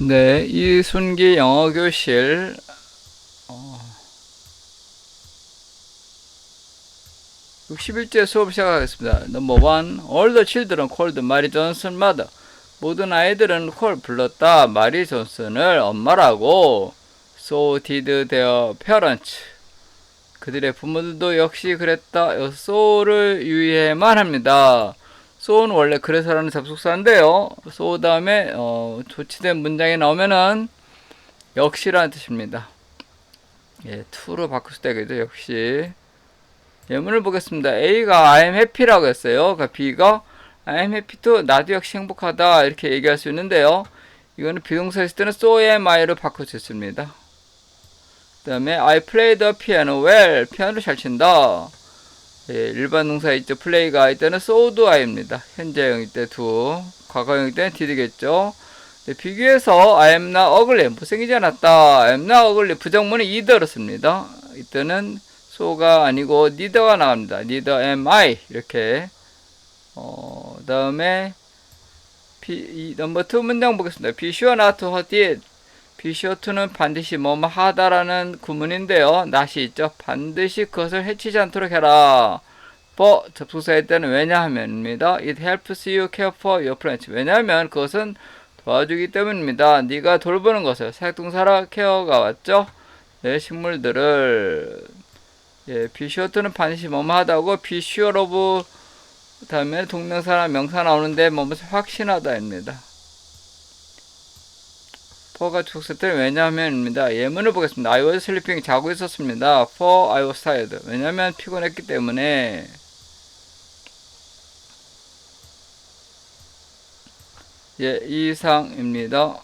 네, 이순기 영어 교실 어, 61제 수업 시작하겠습니다. Number one, all the children called Mary Johnson mother. 모든 아이들은 콜 불렀다. 마리 존슨을 엄마라고. So did their parents. 그들의 부모들도 역시 그랬다. so를 유의해만 합니다. So는 원래 그래서라는 접속사인데요. so 다음에 어, 조치된 문장이 나오면은 역시라는 뜻입니다. 예, to로 바꿀 수 있겠죠. 역시. 예문을 보겠습니다. A가 I'm happy라고 했어요. 그러니까 B가 I'm happy to 나도 역시 행복하다 이렇게 얘기할 수 있는데요. 이거는 비동사 있을 때는 so am I로 바꿀 수 있습니다. 그 다음에 I play the piano well. 피아노를 잘 친다. 예, 일반 동사 있죠. play가 이때는 so do I입니다. 현재형일 때 do, 과거형일 때는 did겠죠. 네, 비교해서 I am not ugly. 못생기지 않았다. I am not ugly. 부정문은 either로 씁니다. 이때는 so가 아니고 neither가 나옵니다. neither am I. 이렇게. 어, 다음에 비, 이, 넘버 2 문장 보겠습니다. be sure not to hurt it. To는 반드시 뭐뭐 하다라는 구문인데요. not이 있죠. 반드시 그것을 해치지 않도록 해라. for 접속사일 때는 왜냐하면입니다. It helps you care for your friends. 왜냐하면 그것은 도와주기 때문입니다. 네가 돌보는 것을 사역동사라 케어가 왔죠. 내 식물들을 예, to는 반드시 뭐뭐 하다고 be sure of 다음에 동명사나 명사 나오는데 뭐뭐 확신하다입니다. For가 죽었을 때 왜냐하면입니다. 예문을 보겠습니다. I was sleeping 자고 있었습니다. for I was tired. 왜냐하면 피곤했기 때문에 예, 이상입니다.